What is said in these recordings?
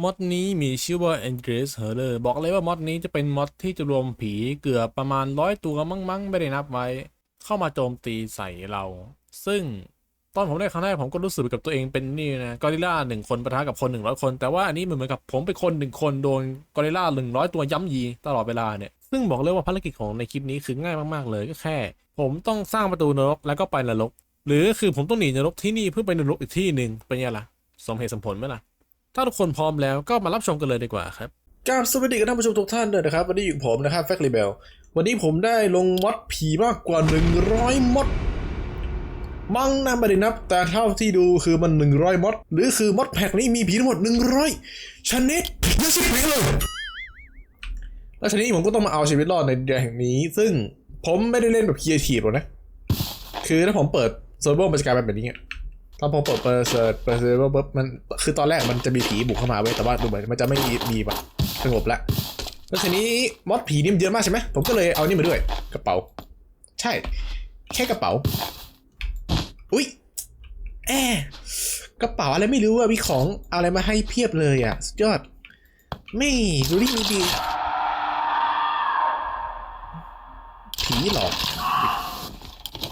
มอดนี้มีชื่อว่า e n g r a c e Horror บอกเลยว่ามอดนี้จะเป็นมอดที่จะรวมผีเกือบประมาณร้อยตัวมั้งมั้งไม่ได้นับไว้ เข้ามาโจมตีใส่เรา ซึ่งตอนผมได้ครั้งแรกผมก็รู้สึกกับตัวเองเป็นนี่นะกอริลลาหนึ่งคนประทะกับคนหนึ่งร้อยคน แต่ว่าอันนี้มันเหมือนกับผมเป็นคนหนึ่งคนโดนกอริลลาหนึ่งร้อยตัวย้ำยีตลอดเวลาเนี่ยซึ่งบอกเลยว่าภารกิจของในคลิปนี้คือง่ายมากๆเลยก็แค่ ผมต้องสร้างประตูนรกแล้วก็ไปนรก หรือคือผมต้องหนีนรกที่นี่เพื่อไปนรกอีกที่หนึ่งเป็นไงล่ะสมเหตุสมผลไหมล่ะ ถ้าทุกคนพร้อมแล้วก็มารับชมกันเลยดีกว่าครับกราบสวัสดีกับท่านผู้ชมทุกท่านด้วยนะครับ วันนี้อยู่ผมนะครับแฟคลีเบลวันนี้ผมได้ลงมอดผีมากกว่า 100มอดมั่งนะไม่ได้นับ แต่เท่าที่ดูคือมัน 100มอดหรือคือมอดแพ็กนี้มีผีทั้งหมด 100 ชนิดไม่ใช่ผีเลยแล้วชนิดนี้ผมก็ต้องมาเอาชีวิตรอดในเดือนแห่งนี้ ซึ่งผมไม่ได้เล่นแบบคี r ทีฟหรอกนะ คือถ้าผมเปิดเซิร์ฟเวอร์มันจะกลายเป็นแบบนี้ ตอนผมเปิดเปิดเซิร์ฟเปิดเซิร์ฟเวอร์ปุ๊บมันคือตอนแรกมันจะมีผีบุกเข้ามาเว้ยแต่ว่าดูเหมือนมันจะไม่มีมีปะสงบละแล้วทีนี้มอดผีนี่มันเยอะมากใช่ไหมผมก็เลยเอานี่มาด้วย กระเป๋า ใช่ แค่กระเป๋า อุ้ยแอกระเป๋าอะไรไม่รู้อะมีของอะไรมาให้เพียบเลยอะสุดยอด ไม่ดูดิมีดีผีหลอก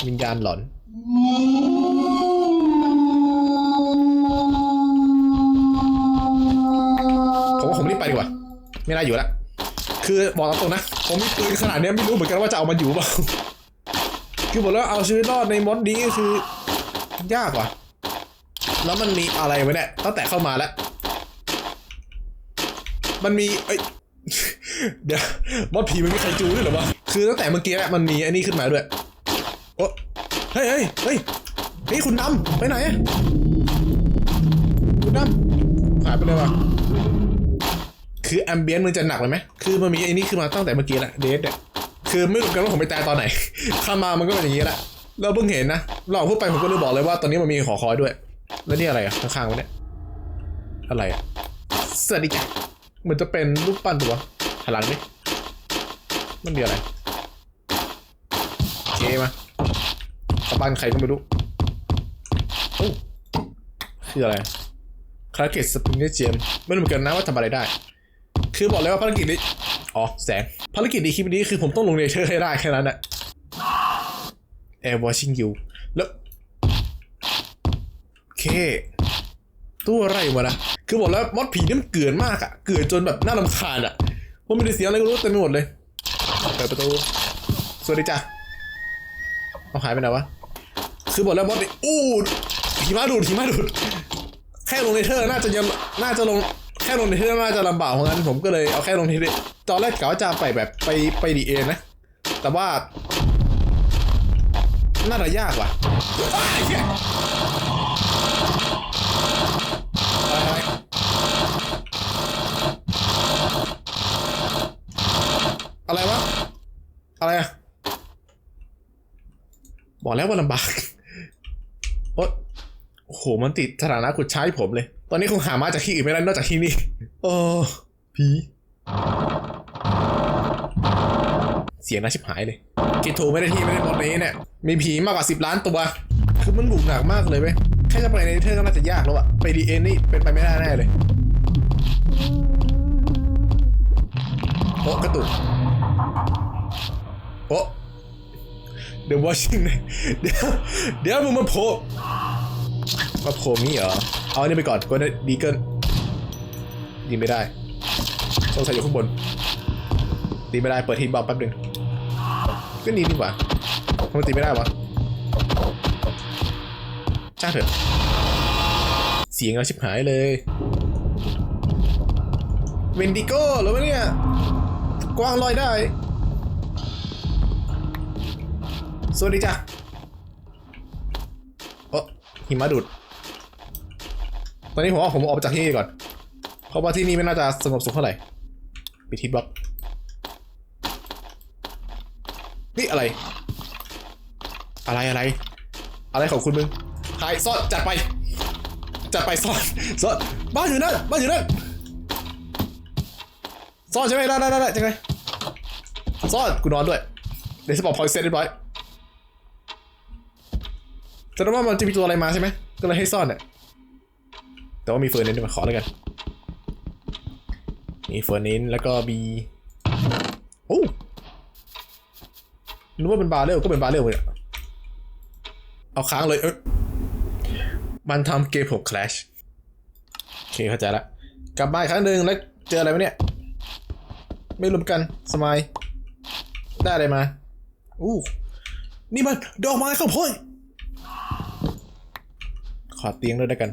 วิญญาณหลอน ผมรีบไปดีกว่า ไม่น่าอยู่ละ คือบอกตามตรงนะ ผมมีปืนขนาดเนี้ยไม่รู้เหมือนกันว่าจะเอามันอยู่เปล่า คือบอกแล้วเอาชีวิตรอดในมอดนี้คือยากว่ะ แล้วมันมีอะไรไว้เนี่ย ตั้งแต่เข้ามาแล้ว มันมี เอ้ย เดี๋ยวมอดผีมันมีใครจูด้วยเหรอวะ คือตั้งแต่เมื่อกี้มันมีไอันนี้ขึ้นมาด้วย โอ้เฮ้ยเฮ้ยเฮ้ยเฮ้ยคุณดำไปไหนคุณดำหายไปเลยวะ คือแอมเบียนมันจะหนักเลยไหมคือมันมีไอ้นี่ขึ้นมาตั้งแต่เมื่อกี้แหละเดทเนี่ยคือไม่รู้กันว่าผมไปตายตอนไหนข้ามามันก็เป็นอย่างนี้แหละเราเพิ่งเห็นนะเราพูดไปผมก็เลยบอกเลยว่าตอนนี้มันมีขอคอยด้วย แล้วนี่อะไรอะข้างๆวะเนี่ยอะไรอะสวัสดีจ้ะเหมือนจะเป็นรูปปั้นตัวหันหลังดิมันมีอะไรเคมาสปั้นใครก็ไม่รู้โอ้คืออะไรคาราเกตสปริงเกอร์เจมไม่รู้เหมือนกันนะว่าทำอะไรได้ คือบอกเลยว่าภารกิจนี้ อ๋อ แสง ภารกิจในคลิปนี้คือผมต้องลงเนเธอร์ให้ได้แค่นั้นแหละ Air watching you แล้วโอเค ตัวอะไรมานะคือบอกแล้วมอดผีนี่มันเกลื่อนมากอะเกลื่อนจนแบบน่ารำคาญอะผมไม่ได้เสียงอะไรก็รู้เต็มไปหมดเลยเปิดประตู สวัสดีจ้ะเอาหายไปไหนวะ คือบอกแล้วมอดนี่อู้หิมะดูดหิมะดูด แค่ลงในเธอร์น่าจะยังน่าจะลง แค่ลงในเธอร์น่าจะลำบากเพราะงั้นผมก็เลยเอาแค่ลงในเธอร์ตอนแรกกะว่าจะไปแบบไปไปดีเอนะ แต่ว่า น่าจะยากว่ะอ้าอะไรวะ อะไรอะบอกแล้วว่าลำบาก โอ๊ยโอ้โห มันติดสถานะขุดใช้ผมเลย ตอนนี้คงหามาจากที่อื่นไม่ได้นอกจากที่นี่โอ้ผีเสียงน่าชิบหายเลยคิดถูกไม่ได้ที่ไม่ได้หมดนี้เนี่ย มีผีมากกว่าสิบล้านตัว คือมันบุกหนักมากเลยเว้ย แค่จะไปในเทอร์ก็น่าจะยากแล้วอะไปดีเอ็นนี่เป็นไปไม่ได้แน่เลยโอ้กระตุกโอ้เดี๋ยววอชิงเลยเดี๋ยวเดี๋ยวมึงมาโผล่ มาโผล่งี้เหรอ เอาอันนี้ไปก่อนก็ได้ดีเกินดีไม่ได้สงสัยอยู่ข้างบนตีไม่ได้ เปิดทีมบอลแป๊บหนึ่งก็นีดีกว่าทำไมตีไม่ได้วะจ้าเถอะ เสียงเราชิบหายเลย เวนดิโก้หรือวะเนี่ย กว้างลอยได้ สวัสดีจ้ะ หิมะดูดตอนนี้ผมว่าผมออกจากที่นี่ก่อน เพราะว่าที่นี่ไม่น่าจะสงบสุขเท่าไหร่ปิดทิบล็อก นี่อะไร อะไรอะไร อะไรของคุณมึงถ่ายซ่อนจัดไปจัดไปซ่อนซ่อนบ้านอยู่นั่นบ้านอยู่นั่นซ่อนใช่ไหมได้ได้ได้ได้จังไงซ่อนกูนอนด้วยเดี๋ยวสปอร์ตพอยเสร็จเรียบร้อย แสดงว่ามันจะมีตัวอะไรมาใช่ไหมก็เลยให้ซ่อนเนี่ยแต่ว่ามีเฟิร์นเนี่ยมาขอแล้วกันมีเฟอร์นินแล้วก็มีโอ้นึกว่าเป็นบาเรลก็เป็นบาเรลเลยอะเอาค้างเลยเอยมันทำเกมผมคลาชโอเคเข้าใจละกลับมาอีกครั้งหนึ่งแล้วเจออะไรไหมเนี่ย ไม่รวมกันสมายได้อะไรมาอู้นี่มันดอกไม้ข้าวโพด ขอเตียงด้วยแล้วกัน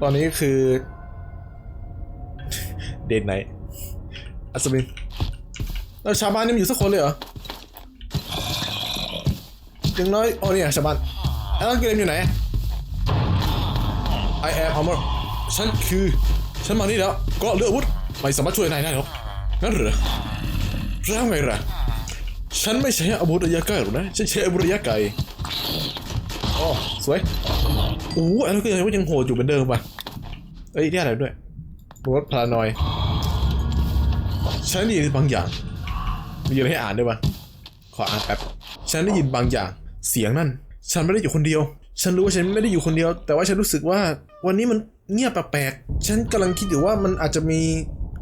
ตอนนี้คือ เดนไนอัศวินแล้วชาวบ้านนี่มีอยู่สักคนเลยเหรออย่างน้อยอ๋อเนี่ยชาวบ้านแล้วเกมอยู่ไหน I am armor ฉันคือ ฉันมานี่แล้ว ก็เลือกอาวุธ ไม่สามารถช่วยนายได้หรอกงั้นเหรอแล้วไงล่ะ ฉันไม่ใช้อาวุธระยะใกล้หรอกนะ ฉันใช้อาวุธระยะไกลอ๋อสวยโอ้อันนั้นก็ยังว่ายังโหดอยู่เหมือนเดิมป่ะเอ้ยนี่อะไรด้วยรถพลานอย ฉันได้ยินบางอย่าง มีอะไรให้อ่านด้วยป่ะ ขออ่านแป๊บ ฉันได้ยินบางอย่าง เสียงนั่น ฉันไม่ได้อยู่คนเดียว ฉันรู้ว่าฉันไม่ได้อยู่คนเดียว แต่ว่าฉันรู้สึกว่า วันนี้มันเงียบแปลกๆ ฉันกำลังคิดอยู่ว่ามันอาจจะมี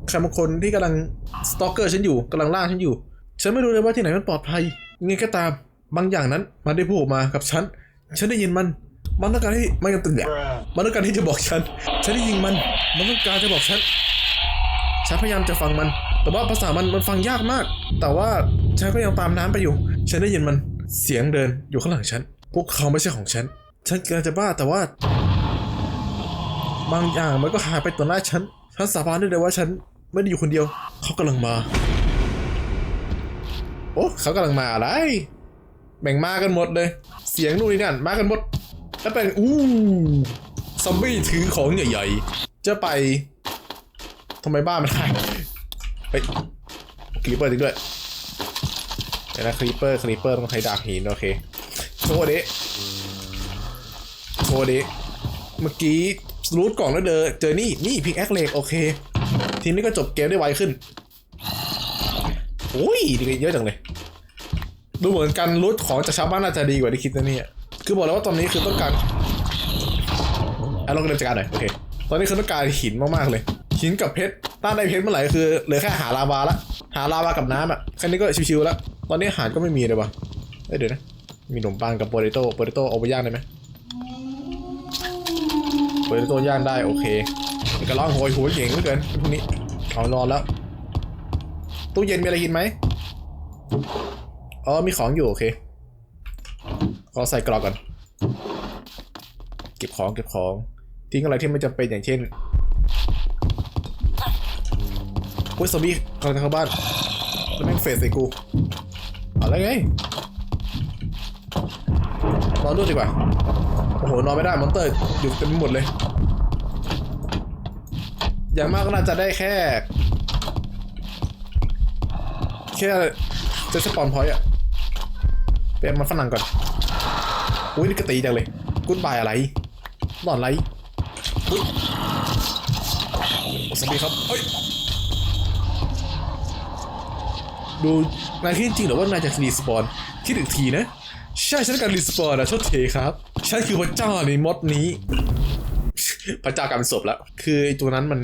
ใครบางคนที่กำลังสตอกเกอร์ฉันอยู่กำลังล่าฉันอยู่ ฉันไม่รู้เลยว่าที่ไหนมันปลอดภัยยังไงก็ตามบางอย่างนั้น มันได้พูดออกมากับฉัน ฉันได้ยินมัน มันต้องการให้มันกันตึงเนี่ยมันต้องการที่จะบอกฉัน ฉันได้ยินมัน มันต้องการจะบอกฉัน ฉันพยายามจะฟังมัน แต่ว่าภาษามันมันฟังยากมาก แต่ว่าฉันก็ยังตามน้ำไปอยู่ ฉันได้ยินมัน เสียงเดินอยู่ข้างหลังฉัน พวกเขาไม่ใช่ของฉัน ฉันกำลังจะบ้าแต่ว่า บางอย่างมันก็หายไปต่อหน้าฉัน ฉันสาบานได้เลยว่าฉันไม่ได้อยู่คนเดียว เขากำลังมา อ้เขากำลังมาอะไรแบ่งมากันหมดเลย เสียงนู่นนี่นั่นมากันหมด แล้วเป็นอู้ซอมบี้ถือของใหญ่ๆจะไปทำไมบ้านมันได้เฮ้ยคลีเปอร์จริงด้วยเดี๋ยวนะคลีเปอร์คลีเปอร์ต้องใช้ดาบหินโอเคโชว์ดิโชว์ดิเมื่อกี้รูทกล่องแล้วเดอเจอนี่นี่พิกแอคเล็กโอเค ทีนี้ก็จบเกมได้ไวขึ้น อ้ยดีเยอะจังเลย ดูเหมือนการรูทของจากชาวบ้านน่าจะดีกว่าที่คิดนะเนี่ย คือบอกแล้วว่าตอนนี้คือต้องการอะเราก็เริ่มจัการหน่อย โอเค ตอนนี้คือต้องการหินมากๆเลย หินกับเพชรต้านได้เพชรเมื่อไหร่คือเหลือแค่หาลาวาละ หาลาวากับน้ำอะ แค่นี้ก็ชิวๆแล้ว ตอนนี้อาหารก็ไม่มีเลยวะเอ้ยเดี๋ยวนะ มีขนมปังกับโปเตโต้โปเตโต้เอาไปย่างได้ไหมโปเตโต้ย่างได้โอเคนี่ก็ร้องโหยหัวเก่งเหลือเกินพวกนี้ เอานอนแล้ว ตู้เย็นมีอะไรกินไหมอ๋อมีของอยู่โอเคขอใส่กรอกก่อน เก็บของเก็บของ ทิ้งอะไรที่ไม่จำเป็นอย่างเช่นโอ้ยซอมบี้กำลังเข้าบ้านแล้วแม่งเฟสใส่กูเอาแล้วไงนอนด้วยดีกว่าโอ้โหนอนไม่ได้มอนเตอร์อยู่เต็มไปหมดเลย อย่างมากก็น่าจะได้แค่ แค่เจอสปอนพอยต์อะเป็นมันฝรั่งก่อน อุ้ยนี่กะตีจังเลยกุดบายอะไรนอนอะไรอุ้ยสวัสดีครับเฮ้ยดูนายคิดจริงหรือว่านายจะรีสปอนคิดอีกทีนะ ใช่ฉันการรีสปอนนะโชดเทครับ ฉันคือพระเจ้าในมดนี้ พระเจ้ากลายเป็นศพแล้ว คือตัวนั้นมัน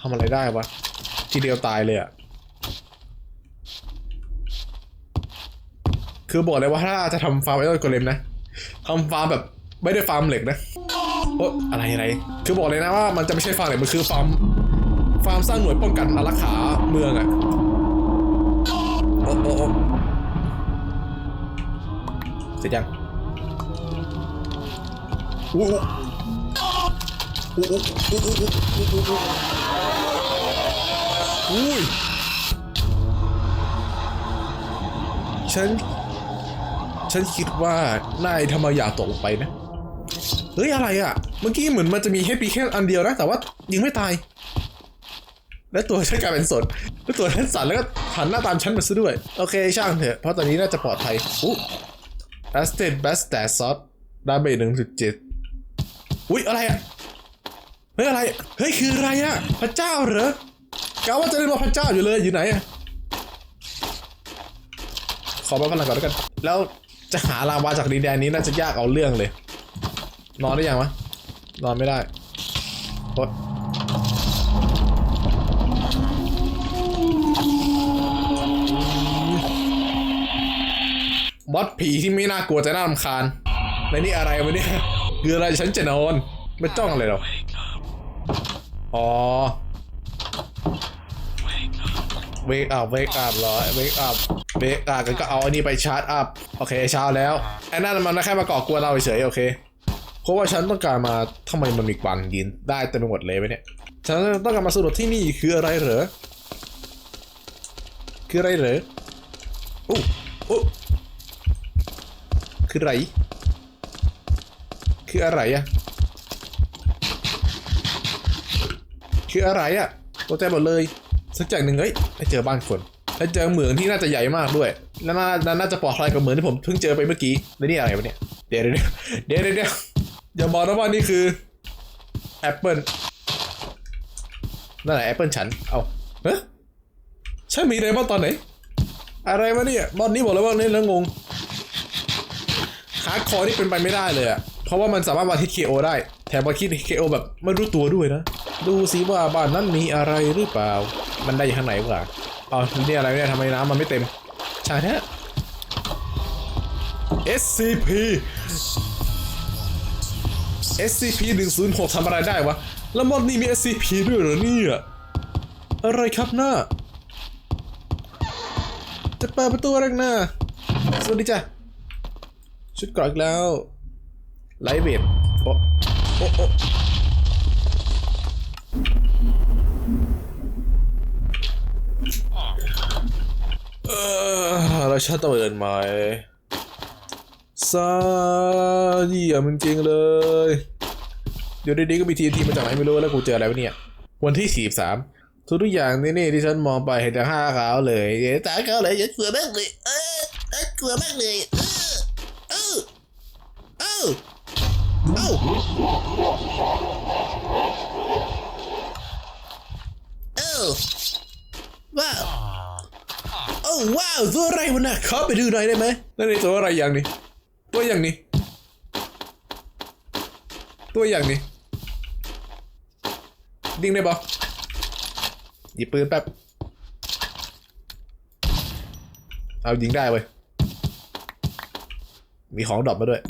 ทำอะไรได้วะ ทีเดียวตายเลยอะ คือบอกเลยว่าถ้าจะทำฟาร์มไอรอนโกเลมนะทำฟาร์มแบบไม่ได้ฟาร์มเหล็กนะโอ๊ะอะไรอะไร คือบอกเลยนะว่ามันจะไม่ใช่ฟาร์มเหล็กมันคือฟาร์มฟาร์มสร้างหน่วยป้องกันอารักขาเมืองอะโอ้โอ้โอเสร็จยังอู้อู้อู้อู้อู้อู้อู้อู้อู้อุ้ยฉัน ฉันคิดว่านายทำไมอยากตกลงไปนะ เฮ้ย อะไรอะ่ะ เมื่อกี้เหมือนมันจะมีเฮดปีแค่อันเดียวนะ แต่ว่ายิงไม่ตาย และตัวฉันกลายเป็นสดแล้วตัวฉันสั่นแล้วก็หันหน้าตามฉันมาซะด้วย โอเค ช่างเถอะ เพราะตอนนี้น่าจะปลอดภัยอู้ a s t e d best stat shot ดาเมจหนึ่งจุดเจ็ดอุ้ยอะไรอะ่ะ เฮ้ยอะไร เฮ้ยคืออะไรอะ่ะ พระเจ้าเหรอกาว่าจะเรียกว่าพระเจ้าอยู่เลยอยู่ไหนอะขอมาพลังก่อนแล้วกัน แล้ว จะหาลาวาจากดินแดนนี้น่าจะยากเอาเรื่องเลย นอนได้ยังวะนอนไม่ได้โอ๊ยมอดผีที่ไม่น่ากลัวแต่น่ารำคาญในนี่อะไรวะเนี่ยคืออะไรฉันจะนอน ไม่จ้องอะไรหรอกอ๋อเวกอัพเวกอัพเหรอเวกอัพ เวกอัพก็เอาอันนี้ไปชาร์จอัพโอเคเช้าแล้วไอ้นั่นมันแค่มาก่อกวนเราเฉยๆโอเคเพราะว่าฉันต้องการมาทำไมมันมีกวางยืนได้เต็มไปหมดเลยไหมเนี่ยฉันต้องการมาสำรวจที่นี่คืออะไรเหรอคืออะไรเหรอโอ้โอ้คืออะไรคืออะไรอะคืออะไรอะตัวใจหมดเลยสักอย่างหนึ่งเฮ้ยได้เจอบ้านคน แล้วเจอเหมืองที่น่าจะใหญ่มากด้วยและน่าน่าจะปลอดภัยกว่าเหมืองที่ผมเพิ่งเจอไปเมื่อกี้แล้วนี่อะไรวะเนี่ยเดี๋ยวเดี๋ยวเดี๋ยวเดี๋ยวอย่าบอกนะว่านี่คือแอปเปิลนั่นแหละแอปเปิลฉัน เอาเฮ้ยฉันมีอะไรบ้างตอนไหน อะไรวะเนี่ยบอลนี้บอกเลยว่าเล่นแล้วงงฮาร์ดคอร์นี่เป็นไปไม่ได้เลยอะเพราะว่ามันสามารถวาทิศ KO ได้ แถมวาทิศ KO แบบไม่รู้ตัวด้วยนะ ดูสิว่าบ้านนั้นมีอะไรหรือเปล่า มันได้อยู่ข้างไหนวะ อ๋อนี่อะไรเนี่ยทำไมน้ำมันไม่เต็มใช่แท้ SCP SCP 106ทำอะไรได้วะ แล้วมอดนี่มี SCP ด้วยเหรอเนี่ยอะไรครับหน้า จะเปิดประตูอะไรหน้า สวัสดีจ้ะ ชุดเกรอกอีกแล้ว ไลท์เวทโอ้โอ้ เออแล้นต้องเดินไหมซาเยี่ยมจริงเลย เดี๋ยวดีๆก็มีทีทีมาจากไหนไม่รู้แล้วกูเจออะไรวะเนี่ย วันที่สี่สามทุกทุกอย่างนี่นี่ที่ฉันมองไปเห็นแต่ห้าขาวเลยเห็นตาขาวเลยฉันกลัวมากเลย เออฉันกลัวมากเลย เออเออเออเออเออว้าว โอ้ว้าวตัวอะไรวะน่ะขอไปดูหน่อยได้ไหมนั่นนี่ตัวอะไรอย่างนี้ตัวอย่างนี้ตัวอย่างนี้ดิ้งได้ปะหยิบปืนแป๊บ เอายิงได้เว้ย มีของดรอปมาด้วย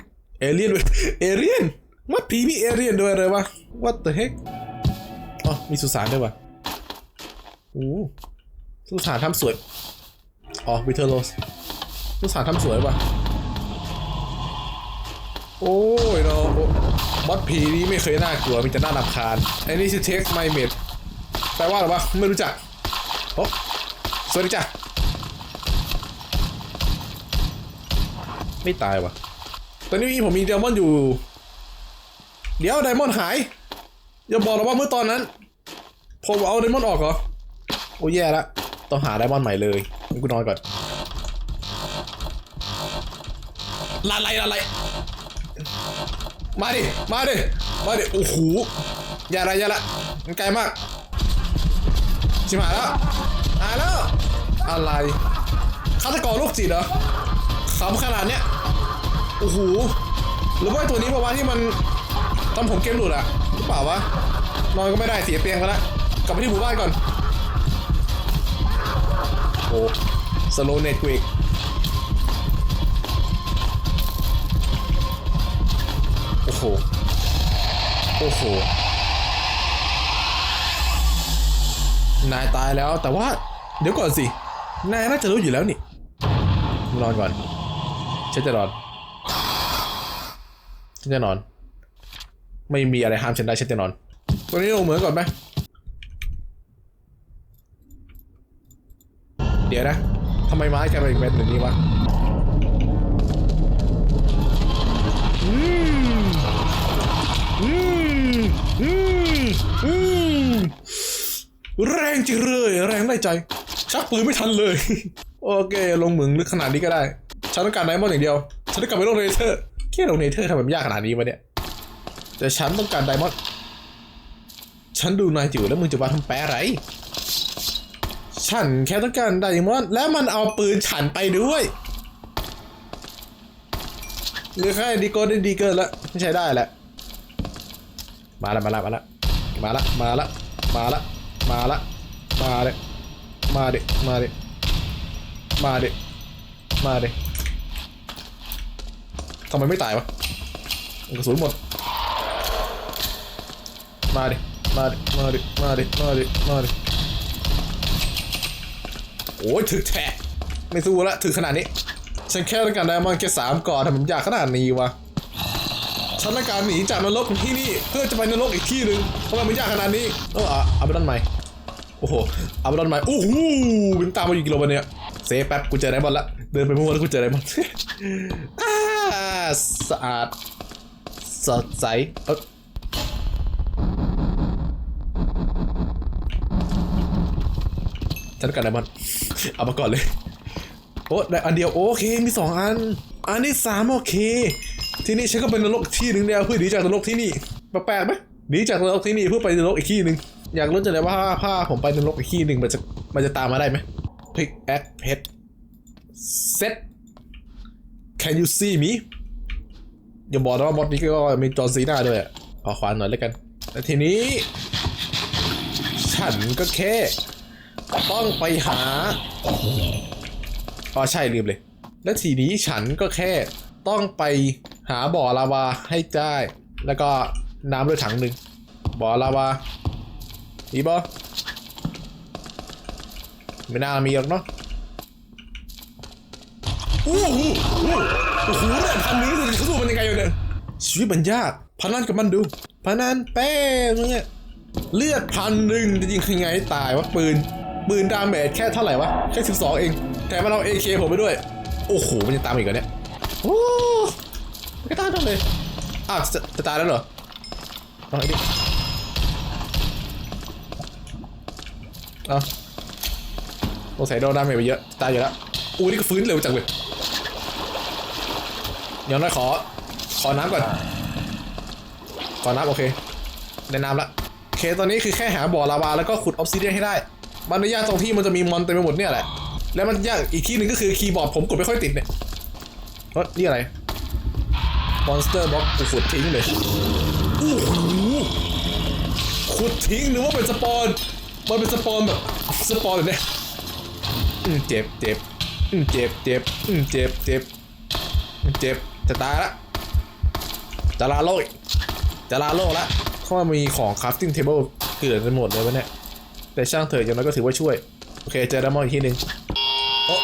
เอเลี่ยนเว้ย เอเลี่ยนวัดผีมีเอเลี่ยนด้วยเลยวะ What the heck อ๋อ มีสุสานด้วยวะโอ้สุสานทำสวย อ๋อวิเทอร์โลสสุสานทำสวยวะโอ้ยเนาะบอสผีนี่ไม่เคยน่ากลัวมีแต่น่ารำคาญไอ้นี่ชื่อเท็กไมเมดแปลว่าอะไรวะไม่รู้จักโอ้สวัสดีจ้ะไม่ตายวะตอนนี้ผมมีไดมอนด์อยู่ เดี๋ยวไดมอนด์หาย อย่าบอกนะว่าเมื่อตอนนั้น ผมเอาไดมอนด์ออกเหรอ โอ้แย่ละ ต้องหาไดมอนด์ใหม่เลย กูนอนก่อนลาไลลาไลมาดิ มาดิ มาดิ โอ้โห อย่าละอย่าละมันไกลมาก ชิบหายแล้วหายแล้ว อะไรฆาตกรโรคจิตเหรอขำขนาดเนี้ย โอ้โห หรือว่าไอ้ตัวนี้ปะวะที่มันทำผมเกมหลุดอะหรือเปล่าวะ นอนก็ไม่ได้เสียเตียงไปละ กลับไปที่หมู่บ้านก่อน โอ้สโลเน็ตกูอีกโอ้โห โอ้โห นายตายแล้วแต่ว่า เดี๋ยวก่อนสิ นายน่าจะรู้อยู่แล้วนี่นอนก่อน ฉันจะนอน ฉันจะนอน ไม่มีอะไรห้ามฉันได้ฉันจะนอนวันนี้ลงเหมืองก่อนไหม เดี๋ยวนะทำไมไม้กลายเป็นแบบนี้วะอืมอืมอืมอืมแรงจริงเลย แรงได้ใจ ชักปืนไม่ทันเลย โอเค ลงเหมืองลึกขนาดนี้ก็ได้ ฉันต้องการไดมอนด์อย่างเดียว ฉันต้องการไปลงเนเธอร์แค่ลงเนเธอร์ทำแบบยากขนาดนี้วะเนี่ย แต่ฉันต้องการไดมอนด์ ฉันดูนายอยู่แล้วมึงจะมาทำแปะอะไร ฉันแค่ต้องการไดมอนด์แล้วมันเอาปืนฉันไปด้วยหรือแค่ดีโก้ได้ดีเกินล้วไม่ใช้ได้แล้วมาล้วมาล้วมาล้วมาละมาละมาละมาละมาเลยมาเด็มาเด็มาเด็มาเด็ทำไมไม่ตายวะกระสุนหมดมาเดิมาเดิมาเดิมาเดิมาดิมาดิ โอ้ยถึกแทะไม่สู้ละถึงขนาดนี้ ฉันแค่ต้องการได้มันแค่สามก่อนทำไมผมอยากขนาดนี้วะฉันต้องการหนีจากนรกที่นี่เพื่อจะไปนรกอีกที่หนึ่งทำไมมันยากขนาดนี้เออเอาไปด้านใหม่โอ้โหเอาไปด้านใหม่โอ้โหบินตามมาอยู่กิโลเมตรเนี่ยเซฟแป๊บกูเจอไดมอนด์ละเดินไปมั่วแล้วกูเจอไดมอนด์สะอาดสดใสเอ้ยฉันต้องการไดมอนด์ เอามาก่อนเลย โอ้ได้อันเดียวโอเคมีสองอัน อันที่สามโอเค ที่นี่ฉันก็เป็นนรกที่หนึ่งแล้วเพื่อหนีจากนรกที่นี่แปลกไหมหนีจากนรกที่นี่เพื่อไปนรกอีกที่หนึ่งอยากรู้จังเลยว่าถ้าผมไปนรกอีกที่หนึ่งมันจะมันจะตามมาได้ไหมพิกแอคเพชเซ็ต can you see me อย่าบอกนะว่ามอดนี้ก็มีจอร์ซีนาด้วยขอขวานหน่อยแล้วกันแล้วทีนี้ ฉันก็แค่ ต้องไปหาอ๋อใช่ลืมเลย และทีนี้ฉันก็แค่ต้องไปหาบ่อลาวาให้ได้ แล้วก็น้ำด้วยถังหนึ่งบ่อลาวามีบ่ไม่น่ามีหรอกเนาะโอ้โหโอ้โหเลือดพันนึงนี่จะสู้มันยังไงอยู่เนี่ยชีวิตมันยากพนันกับมันดูพนันแป้งเนี่ยเลือดพันหนึ่งจะยิงยังไงตายวะปืน ปืนดาเมจแค่เท่าไหร่วะ แค่ 12 เองแต่มันเอา AK ผมไปด้วย โอ้โห มันจะตามอีกเหรอเนี่ยโอ้ไม่ตามกันเลย อ้าวจะจะตายแล้วเหรอเอาไอ้ดิเอาโอ้ใส่โดนดาเมจไปเยอะ ตายอยู่แล้วอู้นี่ก็ฟื้นเร็วจังเลยอย่างน้อยขอ ขอน้ำก่อน ขอน้ำโอเค ได้น้ำละโอเคตอนนี้คือแค่หาบ่อลาวาแล้วก็ขุดออฟซิเดียนให้ได้ มันยากตรงที่มันจะมีมอนเต็มไปหมดเนี่ยแหละ แล้วมันยากอีกที่หนึ่งก็คือคีย์บอร์ดผมกดไม่ค่อยติดเนี่ยรถนี่อะไร มอนสเตอร์บล็อกกูขุดทิ้งเลยโอ้โหขุดทิ้งหรือว่าเป็นสปอน มันเป็นสปอนแบบสปอนเลยเนี่ยอืมเจ็บเจ็บอืมเจ็บเจ็บอืมเจ็บเจ็บเจ็บจะตายละจะลาโลกจะลาโลกละเพราะว่ามีของ crafting table เกลื่อนไปหมดเลยวะเนี่ย แต่ช่างเถอะอย่างน้อยก็ถือว่าช่วย โอเคเจอดามอนอีกทีหนึ่งโอะ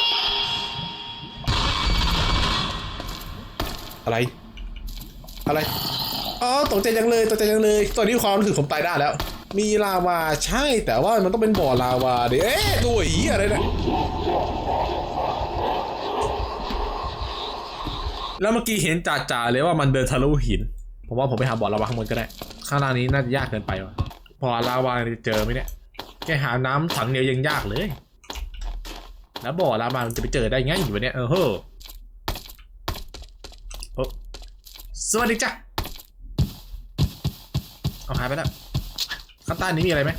อะไร อะไรอ๋อตกใจจังเลยตกใจจังเลย ตอนนี้ความรู้สึกผมตายได้แล้ว มีลาวาใช่แต่ว่ามันต้องเป็นบ่อลาวาเดี๋ยวเอ๊ะตัวอีอะไรนี่ยแล้วเมื่อกี้เห็นจ่าๆเลยว่ามันเดินทะลุหิน ผมว่าผมไปหาบ่อลาวาข้างบนก็ได้ ข้างล่างนี้น่าจะยากเกินไปว่ะบ่อลาวาจะเจอไหมเนี่ย แค่หาน้ำถังเดียวยังยากเลย แล้วบ่อลาวามันจะไปเจอได้ไงอยู่วะเนี่ยเออเฮ้อสวัสดีจ้ะเอาหายไปแล้วข้างใต้นี้มีอะไรไหม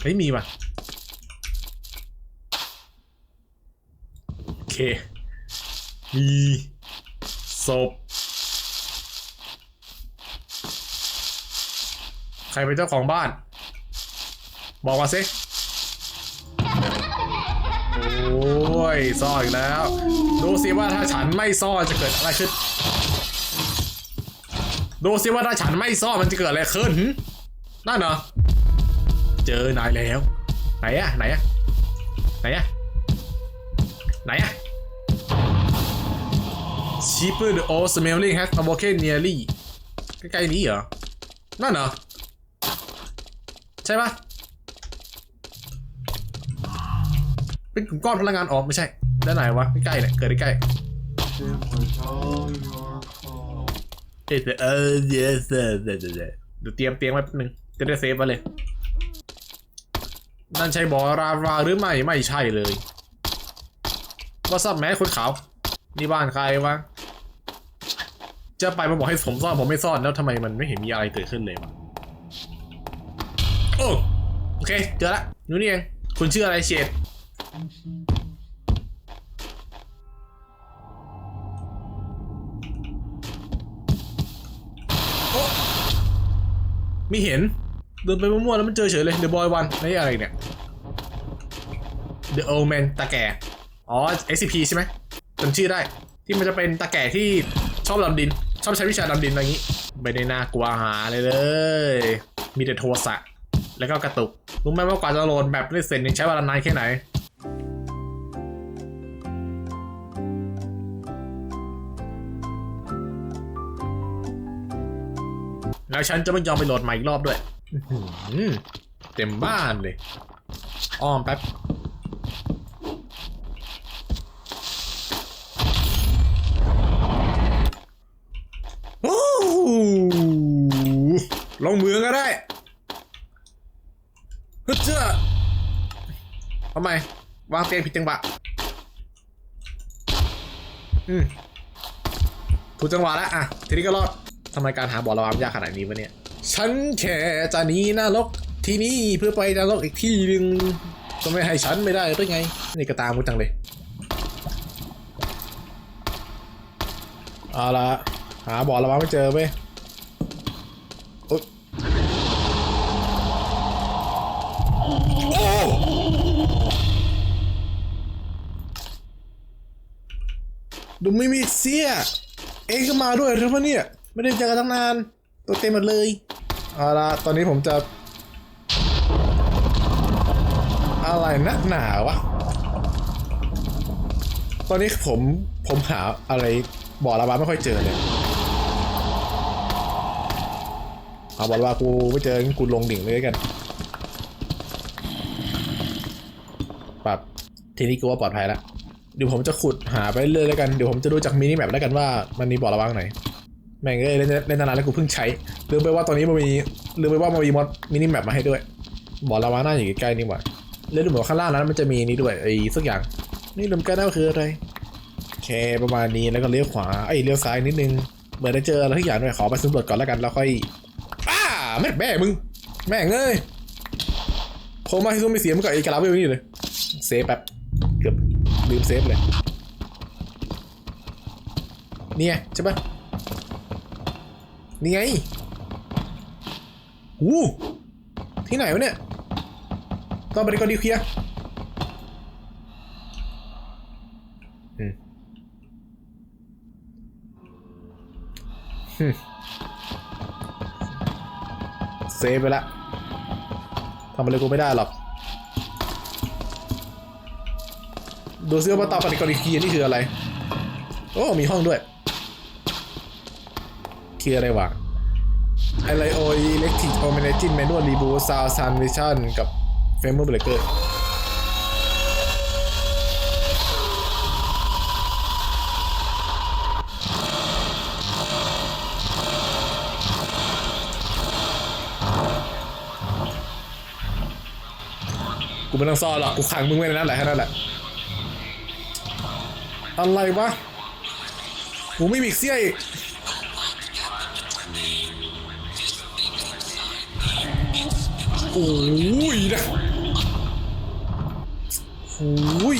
เฮ้ยมีว่ะโอเค มีศพ ใครเป็นเจ้าของบ้าน บอกมาสิโอ้ยซ่อนอีกแล้ว ดูสิว่าถ้าฉันไม่ซ่อนจะเกิดอะไรขึ้น ดูสิว่าถ้าฉันไม่ซ่อนมันจะเกิดอะไรขึ้นนั่นเหรอเจอนายแล้ว ไหนอะไหนอะไหนอะไหนอะ Cheaper the old smelling has awoken nearly ใกล้ๆนี้เหรอ นั่นเหรอ ช่ปะเป็นกลุ่มก้อนพลังงานออกไม่ใช่ ด้านไหนวะใกล้ๆเนี่ยเกิดใกล้ๆเอเออเดี๋ยวเดี๋ยวเดี๋ยวเดี๋ยวเตรียมเตียงไว้แป๊บนึงจะได้เซฟไว้เลยนั่นใช่บอราวาหรือไม่ไม่ใช่เลยว่าซับแม้คนขาวนี่บ้านใครวะจะไปมาบอกให้ผมซ่อนผมไม่ซ่อนแล้วทำไมมันไม่เห็นมีอะไรเกิดขึ้นเลยวะ โอ้โอเคเจอละอยู่นี่เองคุณชื่ออะไรเชดโอ้ไม่เห็น เดินไปมั่วๆแล้วมันเจอเฉยเลย The Boy One นี่อะไรเนี่ย The Old Man ตาแก่ อ๋อ SCP ใช่ไหมจำชื่อได้ ที่มันจะเป็นตาแก่ที่ชอบดำดิน ชอบใช้วิชาดำดินอะไรอย่างนี้ ไม่ได้น่ากลัวหาเลยเลย มีแต่โทสะ แล้วก็กระตุก รู้ไหมว่ากว่าจะโหลดแบบได้เสร็จนี่ใช้เวลานานแค่ไหน แล้วฉันจะไม่ยอมไปโหลดใหม่อีกรอบด้วยเต็มบ้านเลย อ้อมแป๊บโอ้โหลงเมืองก็ได้ เจ้าทำไม วางเตียงผิดจังหวะ อืมถูกจังหวะแล้วอะ ทีนี้ก็รอดทำไมการหาบ่อระวางยากขนาดนี้วะเนี่ย ฉันแค่จะหนีนรกที่นี่เพื่อไปนรกอีกที่หนึ่งก็ไม่ให้ฉันไม่ได้หรือไง นี่ก็ตามกูจังเลย เอาละหาบ่อระวางไม่เจอเว้ย ดูไม่มีเสีย เองก็มาด้วยหรือเปล่าเนี่ย ไม่ได้เจอกันตั้งนาน ตัวเต็มหมดเลยเอาละตอนนี้ผมจะ อะไรนักหนาวะ ตอนนี้ผมผมหาอะไรบ่อระบาไม่ค่อยเจอเลยเอาบ่อระบากูไม่เจองั้นกูลงดิ่งเลยกันปรับทีนี้กูว่าปลอดภัยแล้ว เดี๋ยวผมจะขุดหาไปเรื่อยแล้วกัน เดี๋ยวผมจะดูจากมินิแมปแล้วกันว่ามันมีบ่อระวางไหน แม่งเอ้ยเล่นเล่นนานแล้วกูเพิ่งใช้ลืมไปว่าตอนนี้มันมีลืมไปว่ามันมีมอดมินิแมปมาให้ด้วย บ่อระวางน่าอยู่ใกล้ๆนี่หว่าแล้วดูเหมือนข้างล่างนั้นมันจะมีนี่ด้วยไอ้สักอย่าง นี่ลืมกันได้วคืออะไรโอเคประมาณนี้แล้วก็เลี้ยวขวาไอ้เลี้ยวซ้ายนิดนึงเหมือนได้เจออะไรทุกอย่างด้วยขอไปสำรวจก่อนแล้วกันแล้วค่อยอ้าแม่แม่มึง แม่งเอ้ยโคมาให้ซุ้มไม่เสียมงกับไอ้กระลาเวลนี่เลยเซฟแบบเกือบ ลืมเซฟเลย เนี่ยใช่ปะนี่ไงอู้ที่ไหนวะเนี่ยต้องไปก่อนดีเคลียร์เซฟไปละทำอะไรกูไม่ได้หรอก ดูซิว่าเตาปฏิกริคีนี่คืออะไร โอ้ มีห้องด้วย คืออะไรวะไอไรโออิเล็กทริกโอเมเนจินแมนนวลรีบูซาวซันวิชั่นกับเฟมเมอร์เบรกเกอร์กูไม่ต้องซ่อนหรอกกูขังมึงไว้ในนั้นแหละแค่นั้นแหละ อะไรวะกูไม่มีเสี้ยอีกโอ้ยนะโอ้ย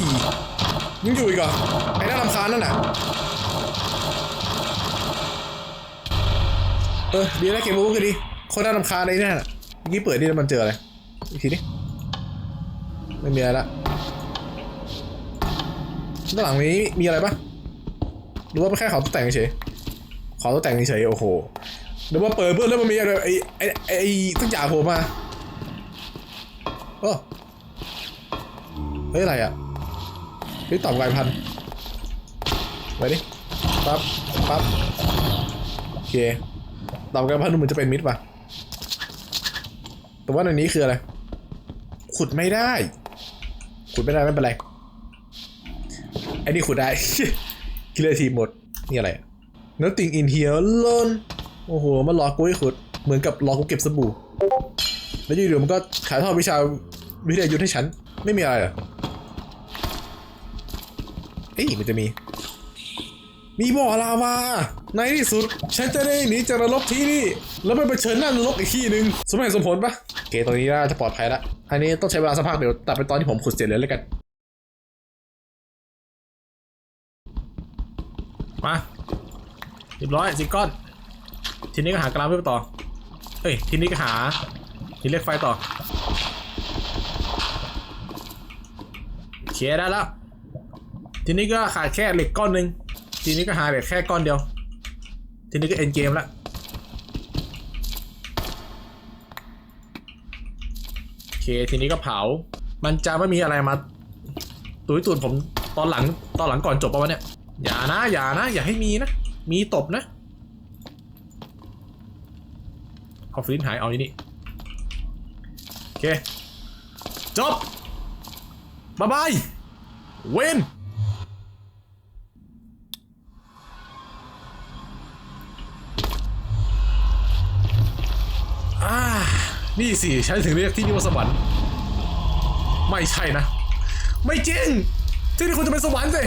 ยังอยู่อีกเหรอไอ้น่ารำคาญนั่นน่ะเออดีแล้วเกมมูฟก็ดีคนน่ารำคาญไอ้นั่น่ะเมื่อกี้เปิดนี่แล้วมันเจออะไรอีกทีดิไม่มีอะไรละ ด้านหลังนี้มีอะไรปะหรือว่าแค่เขาตกแต่งเฉยเขาตกแต่งเฉยโอ้โหหรือว่าเปิดเพื่อนแล้วมันมีอะไรไอ้ไอ้ไอ้ไอ้ตั้งอย่างโผล่มาโอ้เฮ้ยอะไรอะเฮ้ยตอมกลายพันไปดิปั๊บปั๊บโอเคตอมกลายพันธุ์ดูเหมือนจะเป็นมิดป่ะแต่ว่าในนี้คืออะไรขุดไม่ได้ขุดไม่ได้ไม่เป็นไร ไอ้นี่ขุดได้ คิเลทีหมด นี่อะไร Nothing in here alone โอ้โห มันหลอกกูให้ขุด เหมือนกับหลอกกูเก็บสบู่ แล้วอยู่ๆมันก็ขายทอดวิชาวิทยายุทธให้ฉัน ไม่มีอะไรเหรอเอ้ยมันจะมี มีบ่อลาวา ในที่สุด ฉันจะได้หนีจากนรกที่นี่ แล้วไปเผชิญหน้านรกอีกที่หนึ่งสมเหตุสมผลปะโอเคตรงนี้น่าจะปลอดภัยละอันนี้ต้องใช้เวลาสักพักเดี๋ยวตัดไปตอนที่ผมขุดเสร็จเลยแล้วกัน มาเรียบร้อยสิก้อน ทีนี้ก็หากรามเพื่อต่อ เอ้ย ทีนี้ก็หาทีเล็กไฟต่อเคลียร์ได้แล้ว ทีนี้ก็ขาดแค่เหล็กก้อนหนึ่งทีนี้ก็หาเหล็กแค่ก้อนเดียว ทีนี้ก็เอ็นเกมละโอเค ทีนี้ก็เผา มันจะไม่มีอะไรมา ตุยตูดผมตอนหลังตอนหลังก่อนจบปะวะเนี่ย อย่านะ อย่านะ อย่าให้มีนะ มีตบนะเอาฟลินหาย เอานี่นี่ โอเค จบ บ๊ายบาย เวนอ่านี่สิใช้ถึงเรียกที่นี่ว่าสวรรค์ ไม่ใช่นะ ไม่จริง ที่นี่คุณจะเป็นสวรรค์สิ